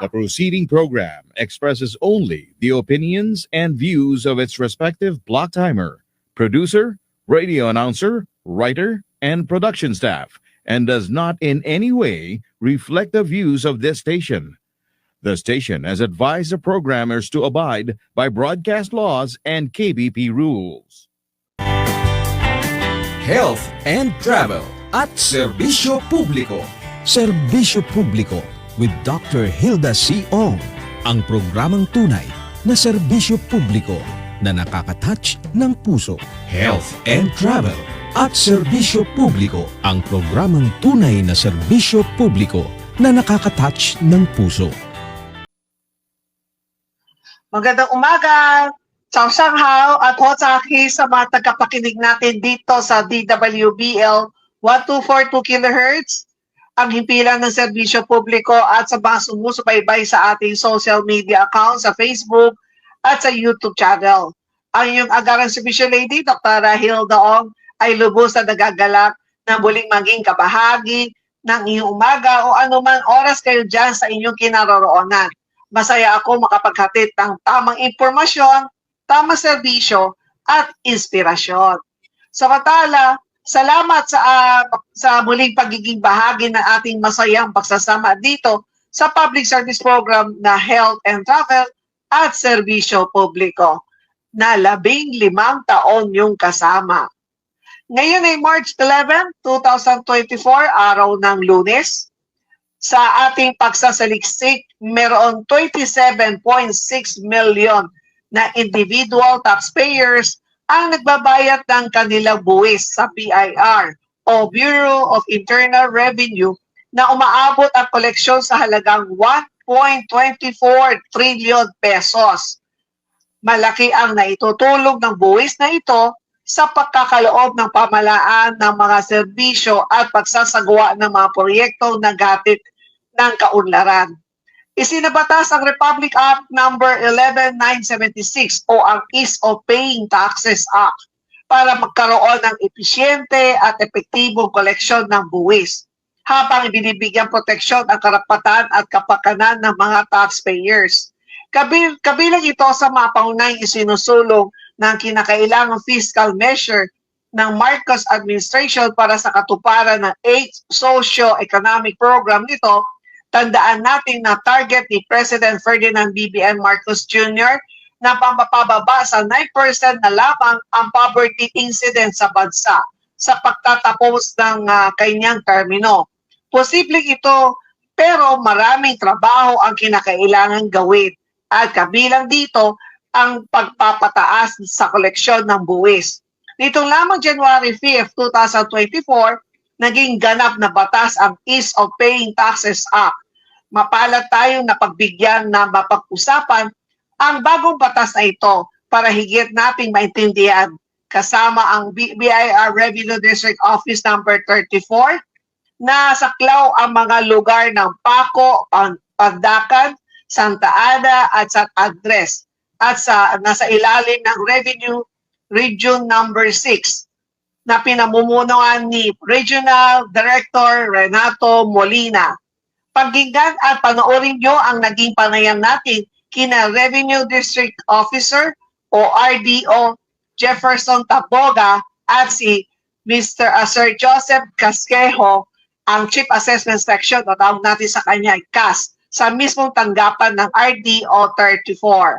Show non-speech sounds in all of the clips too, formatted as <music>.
The proceeding program expresses only the opinions and views of its respective block timer, producer, radio announcer, writer, and production staff, and does not in any way reflect the views of this station. The station has advised the programmers to abide by broadcast laws and KBP rules. health and travel at Servicio Público. Servicio publiko with Dr. Hilda C. Ong. Ang programang tunay na serbisyo publiko na nakakatouch ng puso. Health and travel at serbisyo publiko. Ang programang tunay na serbisyo publiko na nakakatouch ng puso. Magandang umaga! Ciao Shanghao at Hotsaki sa mga tagapakinig natin dito sa DWBL 1242 kHz, ang himpilan ng serbisyo publiko at sa mga sumusubaybay sa ating social media account sa Facebook at sa YouTube channel. Ang iyong agarang serbisyo lady, Dr. Rahil Daong, ay lubos na nagagalak na muling maging kabahagi ng iyong umaga o anuman oras kayo dyan sa inyong kinaroroonan. Masaya ako makapaghatid ng tamang impormasyon, tamang serbisyo, at inspirasyon. Samantala, salamat sa ah, sa muling pagiging bahagi ng ating masayang pagsasama dito sa public service program na Health and Travel at Serbisyo Publiko na labing limang taon yung kasama. Ngayon ay March 11, 2024, araw ng lunes. Sa ating pagsasaliksik, meron 27.6 million na individual taxpayers ang nagbabayad ng kanilang buwis sa BIR o Bureau of Internal Revenue na umaabot ang koleksyon sa halagang 1.24 trillion pesos. Malaki ang naitutulong ng buwis na ito sa pagkakaloob ng pamalaan ng mga serbisyo at pagsasagawa ng mga proyekto na gatit ng kaunlaran. Isinabatas ang Republic Act number 11976 o ang Ease of Paying Taxes Act para magkaroon ng episyente at epektibong koleksyon ng buwis habang binibigyan proteksyon ang karapatan at kapakanan ng mga taxpayers. Kabil, kabilang ito sa mga paunahing isinusulong ng kinakailangang fiscal measure ng Marcos administration para sa katuparan ng 8 socio-economic program nito tandaan natin na target ni President Ferdinand BBM Marcos Jr. na pamapababa sa 9% na lamang ang poverty incidence sa bansa sa pagtatapos ng uh, kanyang termino. Posibleng ito pero maraming trabaho ang kinakailangan gawin at kabilang dito ang pagpapataas sa koleksyon ng buwis. Nitong lamang January 5, 2024, naging ganap na batas ang Ease of Paying Taxes Act. Mapalad tayong napagbigyan na mapag-usapan ang bagong batas na ito para higit nating maintindihan kasama ang BIR Revenue District Office number 34 na saklaw ang mga lugar ng Paco, Pandakan, Santa Ana at San Andres at sa nasa ilalim ng Revenue Region number 6 na pinamumunuan ni Regional Director Renato Molina. Pakinggan at panoorin nyo ang naging panayam natin kina Revenue District Officer o RDO Jefferson Taboga at si Mr. Sir Joseph Casquejo, ang Chief Assessment Section o tawag natin sa kanya ay CAS sa mismong tanggapan ng RDO 34.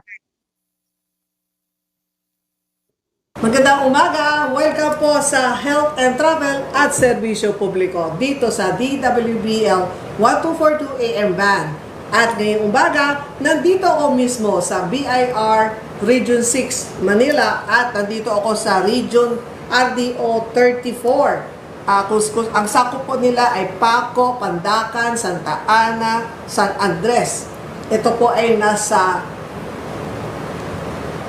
Magandang umaga! Welcome po sa Health and Travel at Serbisyo Publiko dito sa DWBL 1242 AM Band. At ngayong umaga, nandito ako mismo sa BIR Region 6 Manila at nandito ako sa Region RDO 34. Uh, kus, kus, ang sakop po nila ay Paco, Pandacan, Santa Ana, San Andres. Ito po ay nasa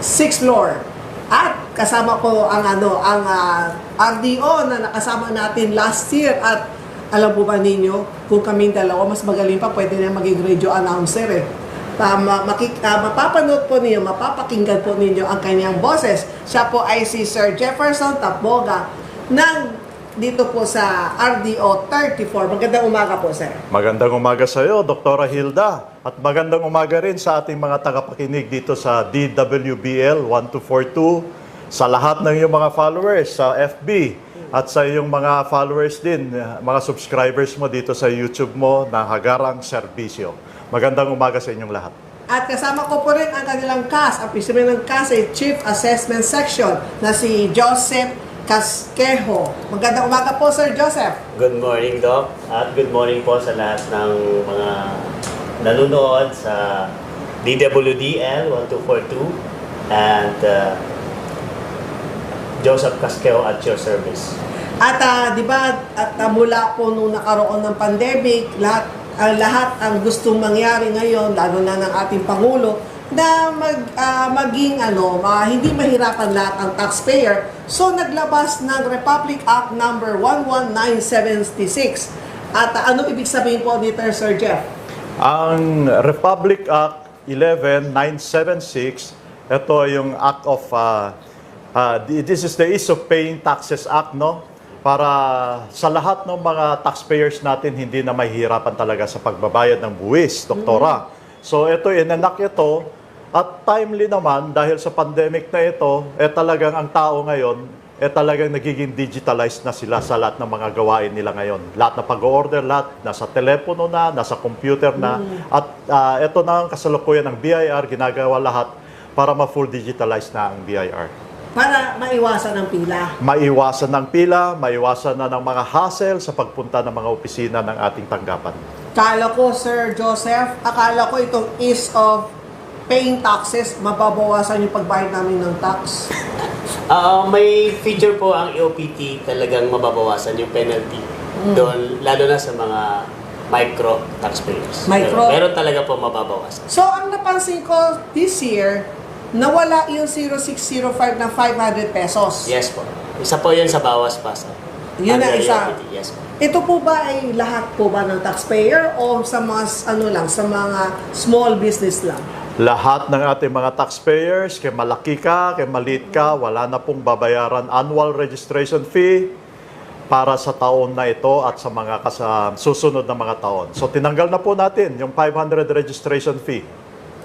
6th floor. At kasama ko ang ano, ang uh, RDO na nakasama natin last year at alam po ba ninyo, kung kaming dalawa, mas magaling pa, pwede na maging radio announcer eh. Tama, makik, uh, mapapanood po ninyo, mapapakinggan po ninyo ang kanyang boses. Siya po ay si Sir Jefferson Taboga ng dito po sa RDO 34. Magandang umaga po, sir. Magandang umaga sa iyo, Dr. Hilda. At magandang umaga rin sa ating mga tagapakinig dito sa DWBL 1242, sa lahat ng iyong mga followers sa FB, at sa iyong mga followers din, mga subscribers mo dito sa YouTube mo na Hagarang Serbisyo. Magandang umaga sa inyong lahat. At kasama ko po rin ang kanilang CAS, ang president ng CAS ay Chief Assessment Section na si Joseph Casquejo. Magandang umaga po, Sir Joseph. Good morning, Doc. At good morning po sa lahat ng mga nanonood sa DWDL 1242 and uh, Joseph Casqueo at your service. At ah, di ba, at ah, mula po nung nakaroon ng pandemic, lahat ang lahat ang gustong mangyari ngayon, lalo na ng ating pangulo, na mag ah, maging ano, ma- hindi mahirapan lahat ang taxpayer. So naglabas ng Republic Act number 11976. At ah, ano ibig sabihin po dito, Sir Jeff? Ang Republic Act 11976, ito yung Act of, uh, uh, this is the Ease of Paying Taxes Act, no? Para sa lahat ng mga taxpayers natin, hindi na mahihirapan talaga sa pagbabayad ng buwis, doktora. So ito, inanak ito, at timely naman, dahil sa pandemic na ito, eh talagang ang tao ngayon, eh talagang nagiging digitalized na sila sa lahat ng mga gawain nila ngayon. Lahat na pag-order, lahat nasa telepono na, nasa computer na. At ah, ito na ang kasalukuyan ng BIR, ginagawa lahat para ma-full digitalized na ang BIR. Para maiwasan ang pila. Maiwasan ng pila, maiwasan na ng mga hassle sa pagpunta ng mga opisina ng ating tanggapan. Kala ko, Sir Joseph, akala ko itong ease of paying taxes, mababawasan yung pagbayad namin ng tax. <laughs> Ah, may feature po ang EOPT talagang mababawasan yung penalty. Doon, lalo na sa mga micro taxpayers. Micro? Meron, meron talaga po mababawasan. So, ang napansin ko this year, nawala yung 0605 na 500 pesos. Yes po. Isa po yun sa bawas pa sa Yun na under isa. Yes po. Ito po ba ay lahat po ba ng taxpayer o sa mga s- ano lang, sa mga small business lang? Lahat ng ating mga taxpayers, kay malaki ka, kay maliit ka, wala na pong babayaran annual registration fee para sa taon na ito at sa mga kasa, susunod na mga taon. So tinanggal na po natin yung 500 registration fee.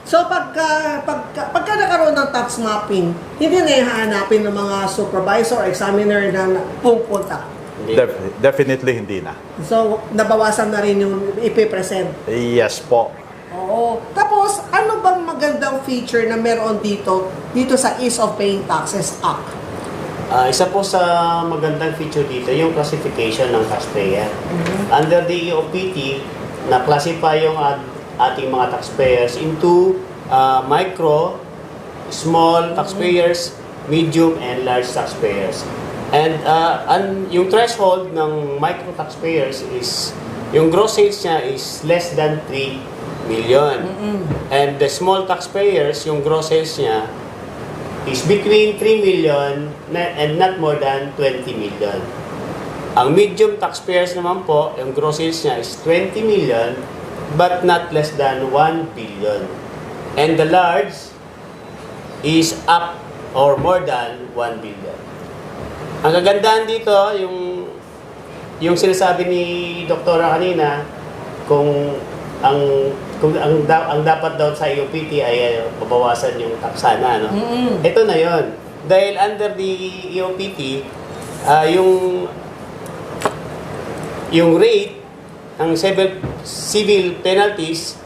So, pagka, pagka, pagka nagkaroon ng tax mapping, hindi na ihahanapin ng mga supervisor or examiner na pupunta. Def- definitely hindi na. So, nabawasan na rin yung ipipresent. Yes po. Oo. Tapos, ano bang magandang feature na meron dito, dito sa Ease of Paying Taxes Act? Ah, isa po sa magandang feature dito, yung classification ng taxpayer. Under the EOPT, na-classify yung at- ating mga taxpayers into ah, micro, small taxpayers, medium, and large taxpayers. And ah, an, yung threshold ng micro taxpayers is, yung gross sales niya is less than 3 million. And the small taxpayers, yung gross sales niya is between 3 million na- and not more than 20 million. Ang medium taxpayers naman po, yung gross sales niya is 20 million but not less than 1 billion. And the large is up or more than 1 billion. Ang kagandahan dito, yung yung sinasabi ni Doktora kanina, kung ang kung ang, da- ang dapat daw sa EOPT ay uh, babawasan yung taksana, no? Ito na yon. Dahil under the EOPT, ah, yung yung rate ng civil, civil penalties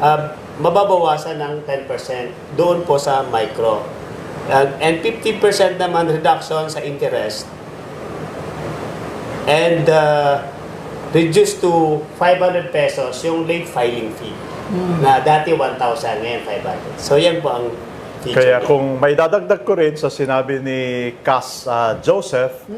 ah, mababawasan ng 10% doon po sa micro. Ah, and 50% naman reduction sa interest and uh, reduced to 500 pesos yung late filing fee. Na dati 1,000, ngayon 500. So yan po ang feature. Kaya kung may dadagdag ko rin sa sinabi ni Cass ah, Joseph,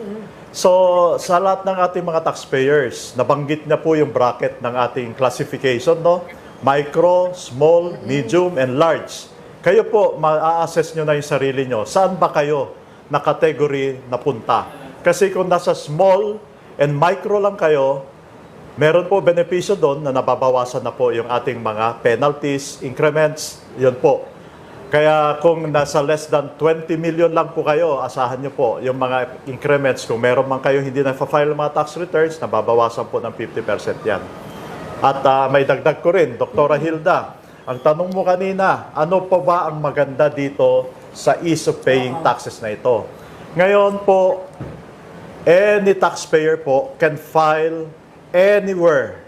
so sa lahat ng ating mga taxpayers, nabanggit na po yung bracket ng ating classification, no? Micro, small, medium, and large. Kayo po, ma-assess nyo na yung sarili nyo. Saan ba kayo na category na punta? Kasi kung nasa small and micro lang kayo, Meron po benepisyo doon na nababawasan na po yung ating mga penalties, increments, yun po. Kaya kung nasa less than 20 million lang po kayo, asahan nyo po yung mga increments. Kung meron man kayo hindi na-file mga tax returns, nababawasan po ng 50% yan. At ah, may dagdag ko rin, Doktora Hilda, ang tanong mo kanina, ano pa ba ang maganda dito sa ease of paying taxes na ito? Ngayon po, any taxpayer po can file anywhere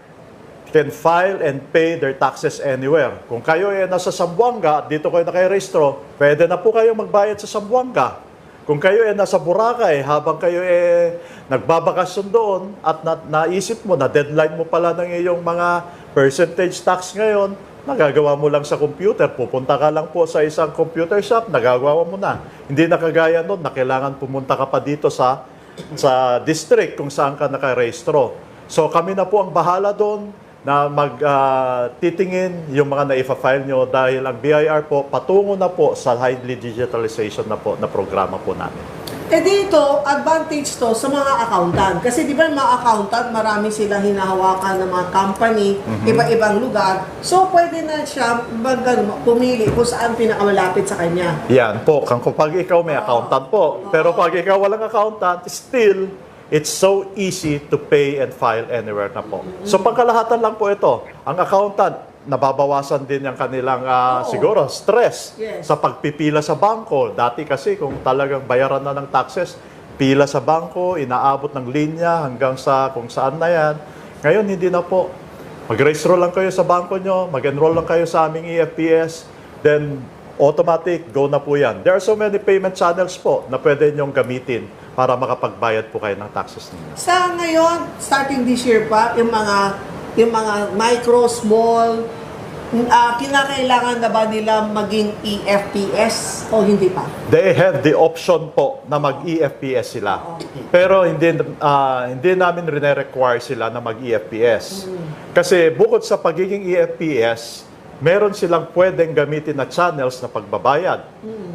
can file and pay their taxes anywhere. Kung kayo ay nasa Sambuanga at dito kayo nakarehistro, pwede na po kayo magbayad sa Sambuanga. Kung kayo ay nasa Boracay, habang kayo ay nagbabakasyon doon at na, naisip mo na deadline mo pala ng iyong mga percentage tax ngayon, nagagawa mo lang sa computer. Pupunta ka lang po sa isang computer shop, nagagawa mo na. Hindi na kagaya noon na kailangan pumunta ka pa dito sa sa district kung saan ka nakarehistro. So kami na po ang bahala doon na magtitingin yung mga na-file nyo dahil ang BIR po patungo na po sa highly digitalization na po na programa po namin. Eh dito, advantage to sa mga accountant. Kasi di ba mga accountant, marami silang hinahawakan ng mga company, iba-ibang lugar. So, pwede na siya mag, ano, pumili kung saan pinakamalapit sa kanya. Yan po, kung kapag ikaw may accountant po. Pero pag ikaw walang accountant, still, it's so easy to pay and file anywhere na po. So pagkalahatan lang po ito, ang accountant, nababawasan din yung kanilang Oo. siguro stress Yes. sa pagpipila sa bangko. Dati kasi kung talagang bayaran na ng taxes, pila sa bangko, inaabot ng linya hanggang sa kung saan na yan. Ngayon, hindi na po. Mag-register lang kayo sa bangko nyo, mag-enroll lang kayo sa aming EFPS, then automatic, go na po yan. There are so many payment channels po na pwede nyong gamitin para makapagbayad po kayo ng taxes ninyo. Sa ngayon, starting this year pa, yung mga yung mga micro, small, ah, kinakailangan na ba nila maging EFPS o hindi pa? They have the option po na mag-EFPS sila. Pero hindi ah, hindi namin rene-require sila na mag-EFPS. Kasi bukod sa pagiging EFPS, meron silang pwedeng gamitin na channels na pagbabayad.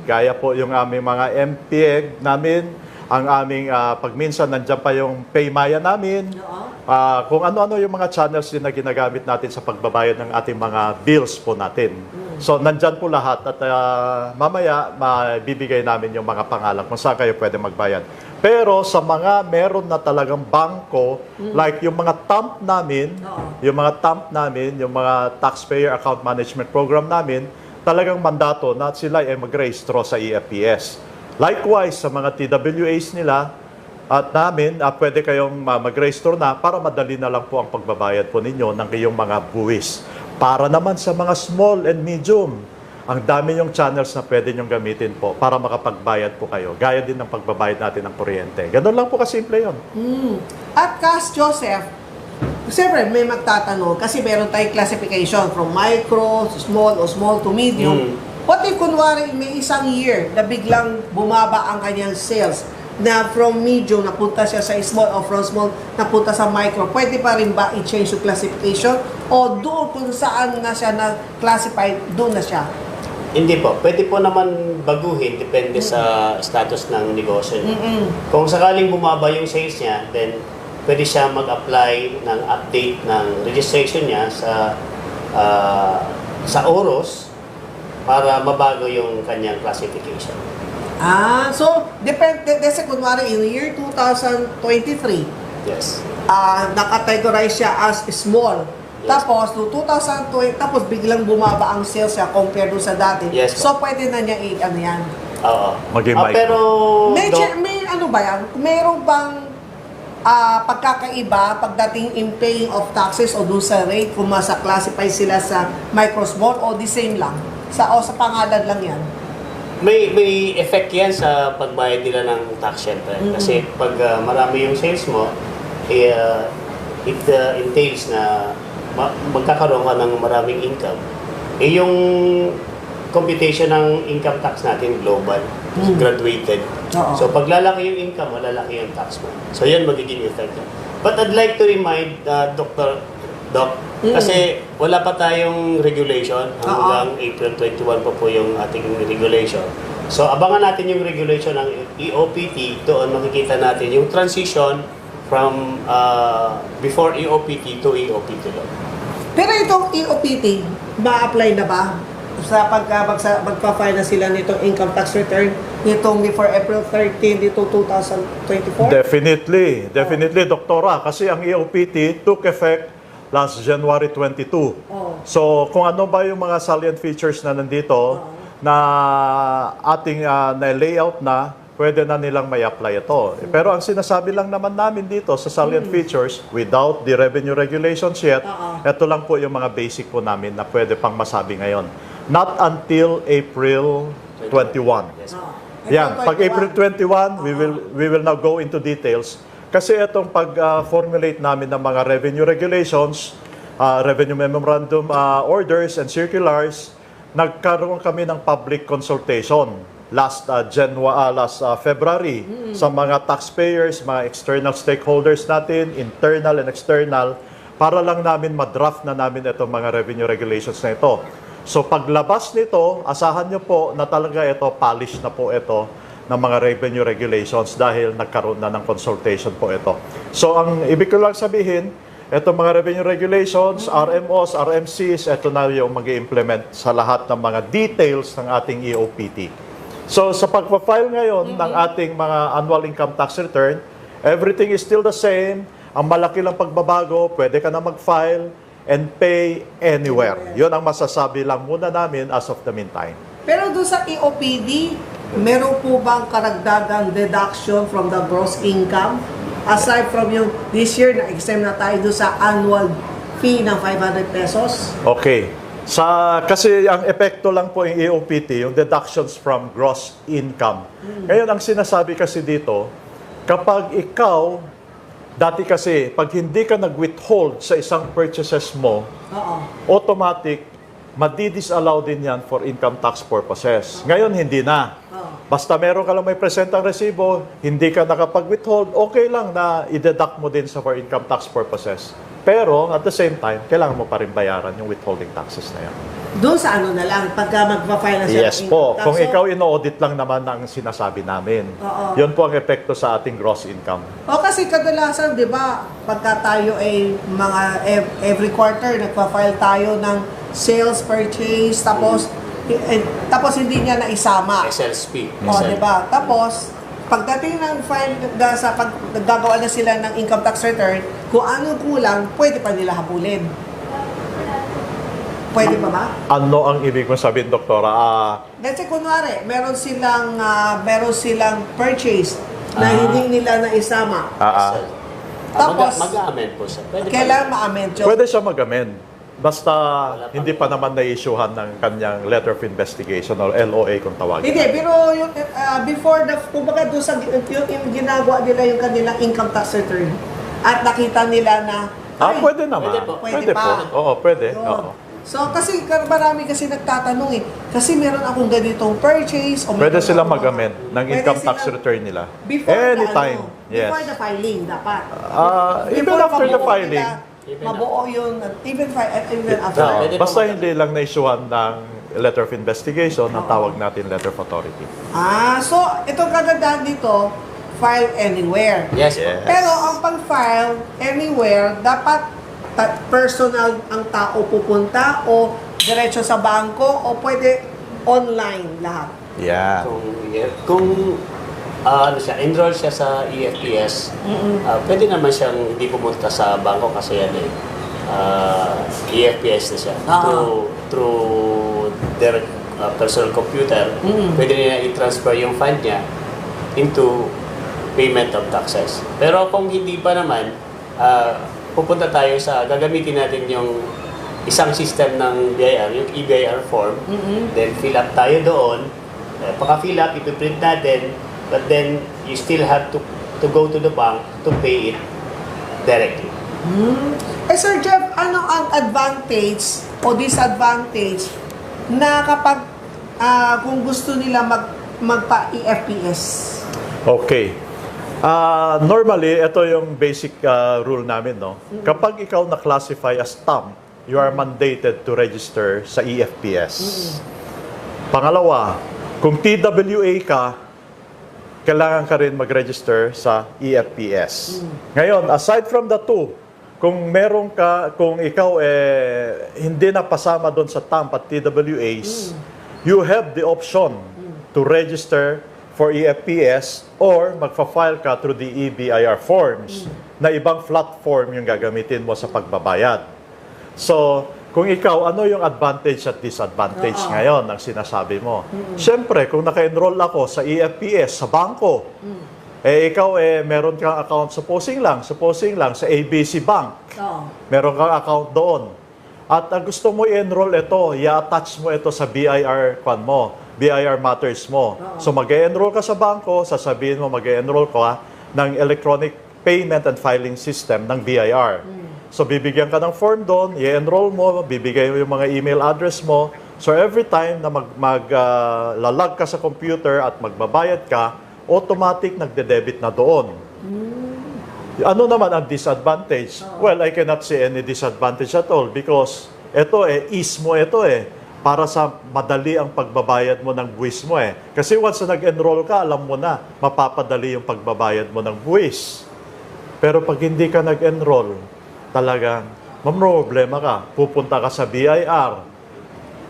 Gaya po yung aming mga MPEG namin, ang aming ah, pagminsan nandiyan pa yung Paymaya namin. Oo. Ah, kung ano-ano yung mga channels din na ginagamit natin sa pagbabayad ng ating mga bills po natin. So, nandyan po lahat at ah, mamaya mabibigay namin yung mga pangalan kung saan kayo pwede magbayad. Pero sa mga meron na talagang bangko, like yung mga TAMP namin, Oo. yung mga TAMP namin, yung mga Taxpayer Account Management Program namin, talagang mandato na sila ay mag-rehistro sa EFPS. Likewise, sa mga TWAs nila, at namin, ah, pwede kayong ah, mag-register na para madali na lang po ang pagbabayad po ninyo ng iyong mga buwis. Para naman sa mga small and medium, ang dami yung channels na pwede nyong gamitin po para makapagbayad po kayo. Gaya din ng pagbabayad natin ng kuryente. Ganun lang po kasimple yun. At Cas Joseph, siyempre may magtatanong kasi meron tayong classification from micro, small o small to medium. What if kunwari may isang year na biglang bumaba ang kanyang sales na from medium napunta siya sa small o from small napunta sa micro, pwede pa rin ba i-change yung classification? O doon kung saan na siya na-classified, doon na siya? Hindi po. Pwede po naman baguhin depende sa status ng negosyo niya. Mm-mm. Kung sakaling bumaba yung sales niya, then pwede siya mag-apply ng update ng registration niya sa ah, sa OROS para mabago yung kanyang classification. Ah, so, depende, kasi kunwari in year 2023, Yes. ah nakategorize siya as small. Yes. Tapos, no 2020, tapos biglang bumaba ang sales niya compared doon sa dati. Yes, so, pwede na niya i- ano yan. Oo. Maging Ah, pero May, do- che- may ano ba yan? Meron bang ah, pagkakaiba pagdating in paying of taxes o doon sa rate kung masa classify sila sa micro small o the same lang? Sa, o sa pangalan lang yan? may may effect yan sa pagbayad nila ng tax syempre. Kasi pag ah, marami yung sales mo, eh, ah, it ah, entails na ma- magkakaroon ka ng maraming income. Eh yung computation ng income tax natin global, Mm. graduated. Oo. So pag lalaki yung income, malalaki yung tax mo. So yan magiging effect. But I'd like to remind uh, Dr. Doc, Mm. kasi wala pa tayong regulation hanggang Oo. April 21 pa po yung ating regulation. So abangan natin yung regulation ng EOPT, doon makikita natin yung transition from uh, before EOPT to EOPT law. Pero itong EOPT, ma-apply na ba? sa pagka magsa, magpa-file na sila nitong income tax return nitong before April 13 dito 2024? Definitely, definitely, Doktora. Kasi ang EOPT took effect last January 22. Oo. So, kung ano ba yung mga salient features na nandito na ating ah, na-layout na, pwede na nilang may apply ito. Pero ang sinasabi lang naman namin dito sa salient features, without the revenue regulations yet, Oo. ito lang po yung mga basic po namin na pwede pang masabi ngayon. Not until April 21. Yes. Oo. Yan, pag 21. April 21, we will we will now go into details. Kasi itong pag-formulate namin ng mga revenue regulations, uh, revenue memorandum uh, orders and circulars, nagkaroon kami ng public consultation last uh, Janua, uh, last uh, February sa mga taxpayers, mga external stakeholders natin, internal and external, para lang namin madraft na namin itong mga revenue regulations na ito. So paglabas nito, asahan nyo po na talaga ito, polish na po ito ng mga revenue regulations dahil nagkaroon na ng consultation po ito. So ang ibig ko lang sabihin, itong mga revenue regulations, RMOs, RMCs, ito na yung mag implement sa lahat ng mga details ng ating EOPT. So sa pagpa-file ngayon ng ating mga annual income tax return, everything is still the same. Ang malaki lang pagbabago, pwede ka na mag-file and pay anywhere. Yun ang masasabi lang muna namin as of the meantime. Pero doon sa EOPD, meron po bang karagdagang deduction from the gross income? Aside from yung this year na exempt na tayo doon sa annual fee ng 500 pesos? Okay. Sa kasi ang epekto lang po yung EOPT, yung deductions from gross income. Ngayon ang sinasabi kasi dito, kapag ikaw dati kasi pag hindi ka nag-withhold sa isang purchases mo, Oo. automatic madi-disallow din yan for income tax purposes. Ngayon hindi na. Basta meron ka lang may presentang resibo, hindi ka nakapag-withhold, okay lang na i-deduct mo din sa for income tax purposes. Pero at the same time, kailangan mo pa rin bayaran yung withholding taxes na yan. Doon sa ano na lang, pagka magpa-file na siya Yes ng po. income tax. Kung So, ikaw ino-audit lang naman ang sinasabi namin. Oo. Yun po ang epekto sa ating gross income. O kasi kadalasan, di ba, pagka tayo ay mga ev- every quarter, nagpa-file tayo ng sales purchase, tapos eh, tapos hindi niya naisama. SLSP. O, di ba? Tapos, pagdating ng file da, sa pag naggagawa na sila ng income tax return, kung ano kulang, pwede pa nila habulin. Pwede pa ba? Ano ang ibig mong sabihin, Doktora? Ah, Let's say, kunwari, meron silang, ah, meron silang purchase na Ah. hindi nila naisama. ah, ah. Tapos, mag- mag-amend po siya. Pwede Kailangan ma-amend yun. Pwede siya mag-amend. Basta hindi pa naman na-issuehan ng kanyang letter of investigation or LOA kung tawagin. Hindi, pero yung, ah, before the, kumbaga doon sa, yung, yung ginagawa nila yung kanilang income tax return at nakita nila na, Ah, ay, pwede naman. Pwede po. Pwede Pwede pa. po. Oo, pwede. yun. Oo. So, kasi kar- marami kasi nagtatanong eh, kasi meron akong ganitong purchase o Pwede akong mag-amend ng Pwede income tax return nila. Before Anytime. the, ano, Yes. Before the filing, dapat. Ah, even Before after the filing, nila, mabuo yun, at even, fi- at even after. Pwede basta hindi lang na-issuehan ng letter of investigation, ang tawag natin letter of authority. Ah, so, itong kagandahan dito, file anywhere. Yes. Yes. Pero ang pag-file anywhere, dapat ta- personal ang tao pupunta o diretso sa bangko o pwede online lahat. Yeah. Kung, yeah, kung ah, ano siya, enroll siya sa EFPS, ah, pwede naman siyang hindi pumunta sa bangko kasi yan eh. ah, EFPS na siya. Ah. Through, through their ah, personal computer, pwede nila i-transfer yung fund niya into payment of taxes. Pero kung hindi pa naman, ah, pupunta tayo sa, gagamitin natin yung isang system ng BIR, yung EBIR form, then fill up tayo doon, eh, pagka-fill up, ipiprint natin, but then you still have to to go to the bank to pay it directly. Eh Sir Jeff, ano ang advantage o disadvantage na kapag ah, kung gusto nila mag magpa-EFPS? Okay. Ah, normally, ito yung basic ah, rule namin, no? Kapag ikaw na-classify as TAM, you are mandated to register sa EFPS. Pangalawa, kung TWA ka, kailangan ka rin mag-register sa EFPS. Ngayon, aside from the two, kung meron ka, kung ikaw eh, hindi na pasama doon sa TAMP at TWAs, you have the option to register for EFPS or magfa-file ka through the EBIR forms na ibang platform yung gagamitin mo sa pagbabayad. So, kung ikaw, ano yung advantage at disadvantage Oo. ngayon ang sinasabi mo? Siyempre, kung naka-enroll ako sa EFPS, sa bangko, eh ikaw eh meron kang account supposing lang, supposing lang sa ABC Bank. Oo. Meron kang account doon. At uh, gusto mo i-enroll ito, i-attach mo ito sa BIR kwan mo, BIR matters mo. So mag-enroll ka sa bangko, sasabihin mo mag-enroll ka ng electronic payment and filing system ng BIR. So bibigyan ka ng form doon, i-enroll mo, bibigay mo yung mga email address mo. So every time na mag, mag ah, lalag ka sa computer at magbabayad ka, automatic nagde-debit na doon. Ano naman ang disadvantage? Well, I cannot see any disadvantage at all because ito eh, ease mo ito eh. Para sa madali ang pagbabayad mo ng buwis mo eh. Kasi once na nag-enroll ka, alam mo na, mapapadali yung pagbabayad mo ng buwis. Pero pag hindi ka nag-enroll, talagang mamroblema ka. Pupunta ka sa BIR,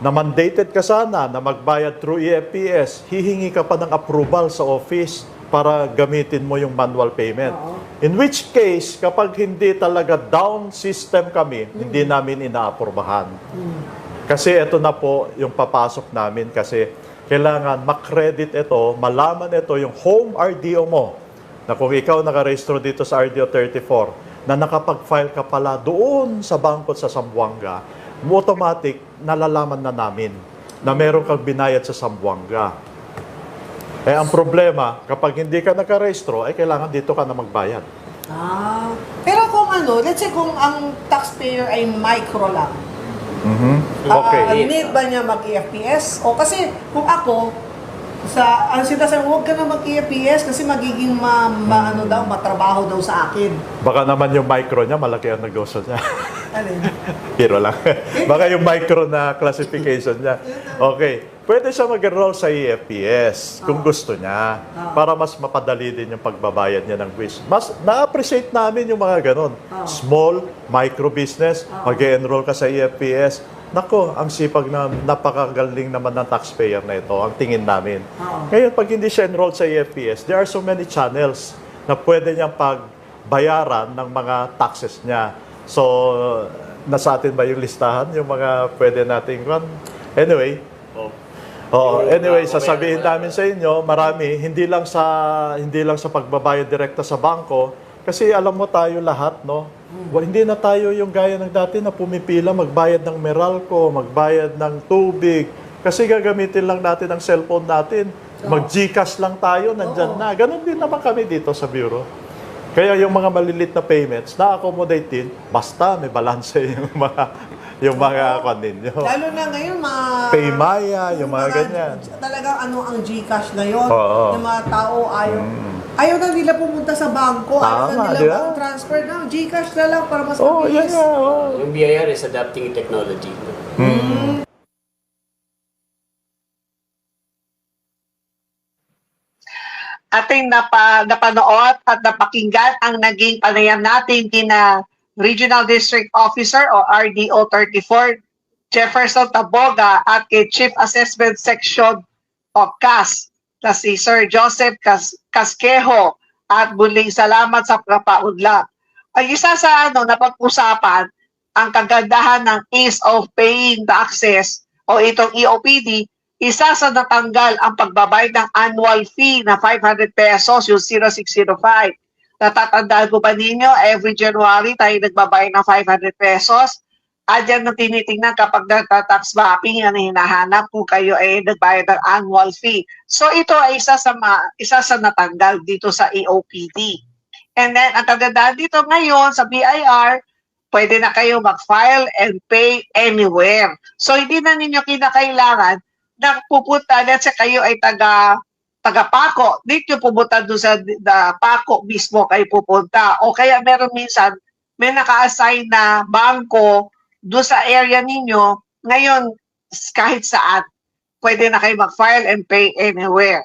na mandated ka sana na magbayad through EFPS, hihingi ka pa ng approval sa office para gamitin mo yung manual payment. In which case, kapag hindi talaga down system kami, hindi namin inaapurbahan. Kasi ito na po yung papasok namin. Kasi kailangan makredit ito, malaman ito yung home RDO mo. Na kung ikaw nakarehistro dito sa RDO 34 na nakapag-file ka pala doon sa bangko sa Sambuanga, automatic nalalaman na namin na meron kang binayad sa Sambuanga. Eh, ang problema, kapag hindi ka nakarehistro, ay kailangan dito ka na magbayad. Ah. Pero kung ano, let's say kung ang taxpayer ay micro lang, ah, Okay. need ba niya mag-EFPS? O kasi kung ako, sa ang sinasabi, huwag ka na mag-EFPS kasi magiging ma, ma- ano daw, matrabaho daw sa akin. Baka naman yung micro niya, malaki ang negosyo niya. <laughs> Alin? <laughs> Hero lang. <laughs> Baka yung micro na classification niya. Okay. Pwede siya mag-enroll sa EFPS kung gusto niya para mas mapadali din yung pagbabayad niya ng buwis. Mas na-appreciate namin yung mga ganon. Small, micro business, mag-enroll ka sa EFPS. Nako, ang sipag na napakagaling naman ng taxpayer na ito, ang tingin namin. Oo. Ngayon, pag hindi siya enrolled sa EFPS, there are so many channels na pwede niyang pagbayaran ng mga taxes niya. So, nasa atin ba yung listahan? Yung mga pwede nating run? Anyway, Oh. Oh, anyway, uh, sasabihin namin sa inyo, marami, hindi lang sa hindi lang sa pagbabayad direkta sa bangko, kasi alam mo tayo lahat, no? Wa- Hindi na tayo yung gaya ng dati na pumipila magbayad ng Meralco, magbayad ng tubig, kasi gagamitin lang natin ang cellphone natin. Mag-GCash lang tayo, nandyan na. Ganon din naman kami dito sa bureau. Kaya yung mga malilit na payments, na-accommodate din, basta may balance <laughs> yung mga yung mga kwan ninyo. Lalo na ngayon, mga... Paymaya, yung mga ganyan. Talagang ano ang Gcash ngayon. Oo. Yung mga tao ayaw. Ayaw na nila pumunta sa bangko. ayaw Tama, na nila di ba? mag-transfer na. Gcash na lang para mas Oh, yan mabilis. nga. Oh. Yung BIR is adapting technology. ating napa, napanood at napakinggan ang naging panayam natin kina Regional District Officer o RDO 34 Jefferson Taboga at kay Chief Assessment Section o CAS na si Sir Joseph Cas Casquejo at muling salamat sa kapaunlak. Ang isa sa ano napag-usapan ang kagandahan ng ease of paying taxes o itong EOPD isa sa natanggal ang pagbabayad ng annual fee na 500 pesos, yung 0605. Natatandaan ko ba ninyo, every January tayo nagbabayad ng 500 pesos. At yan ang tinitingnan kapag nagtatax mapping, ang hinahanap kung kayo ay nagbayad ng annual fee. So ito ay isa sa, ma, isa sa natanggal dito sa EOPD. And then, ang kagandahan dito ngayon sa BIR, pwede na kayo mag-file and pay anywhere. So hindi na ninyo kinakailangan na pupunta, let's say kayo ay taga taga Paco, dito pupunta doon sa da, Paco mismo kayo pupunta. O kaya meron minsan, may naka-assign na bangko doon sa area ninyo, ngayon kahit saan, pwede na kayo mag-file and pay anywhere.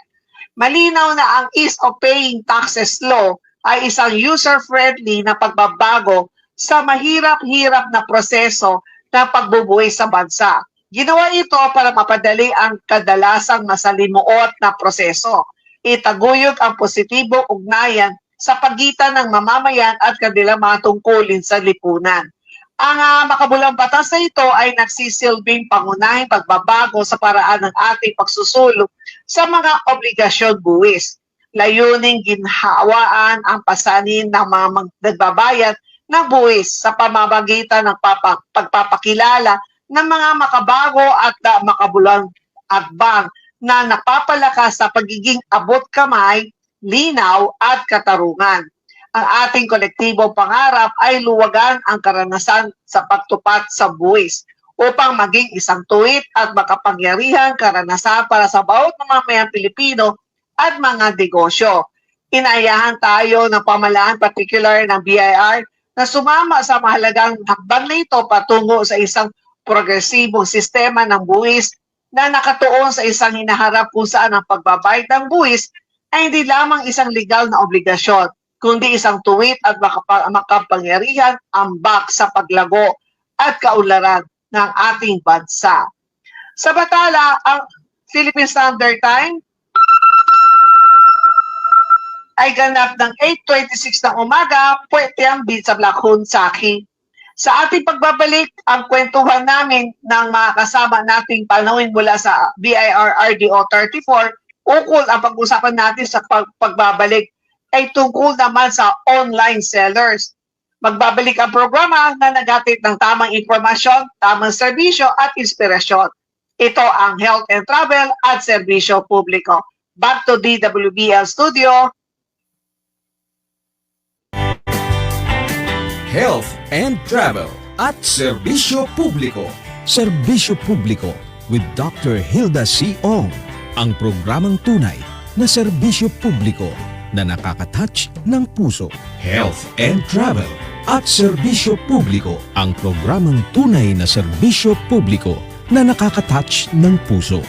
Malinaw na ang ease of paying taxes law ay isang user-friendly na pagbabago sa mahirap-hirap na proseso ng pagbubuhay sa bansa. Ginawa ito para mapadali ang kadalasang masalimuot na proseso. Itaguyod ang positibong ugnayan sa pagitan ng mamamayan at kanilang mga tungkulin sa lipunan. Ang ah, makabulang batas na ito ay nagsisilbing pangunahing pagbabago sa paraan ng ating pagsusulong sa mga obligasyon buwis. Layuning ginhawaan ang pasanin ng mga nagbabayad ng buwis sa pamamagitan ng papa- pagpapakilala ng mga makabago at ah, makabulang akbang na napapalakas sa pagiging abot kamay, linaw at katarungan. Ang ating kolektibong pangarap ay luwagan ang karanasan sa pagtupat sa buwis upang maging isang tuwid at makapangyarihang karanasan para sa bawat mamamayang Pilipino at mga negosyo. Inayahan tayo ng pamalaan particular ng BIR na sumama sa mahalagang hakbang na ito patungo sa isang progresibong sistema ng buwis na nakatuon sa isang hinaharap kung saan ang pagbabayad ng buwis ay hindi lamang isang legal na obligasyon, kundi isang tuwid at makapa- makapangyarihan ambak sa paglago at kaunlaran ng ating bansa. Sa Batala, ang Philippine Standard Time ay ganap ng 8.26 ng umaga, pwede ang sa Blackhoon Saki. Sa ating pagbabalik, ang kwentuhan namin ng mga kasama nating panawin mula sa BIR RDO 34, ukol ang pag-usapan natin sa pag- pagbabalik ay tungkol naman sa online sellers. Magbabalik ang programa na nagatid ng tamang impormasyon, tamang serbisyo at inspirasyon. Ito ang Health and Travel at Serbisyo Publiko. Back to DWBL Studio, Health and Travel at Serbisyo Publiko. Serbisyo Publiko with Dr. Hilda C. Ong. Ang programang tunay na serbisyo publiko na nakakatouch ng puso. Health and Travel at Serbisyo Publiko. Ang programang tunay na serbisyo publiko na nakakatouch ng puso.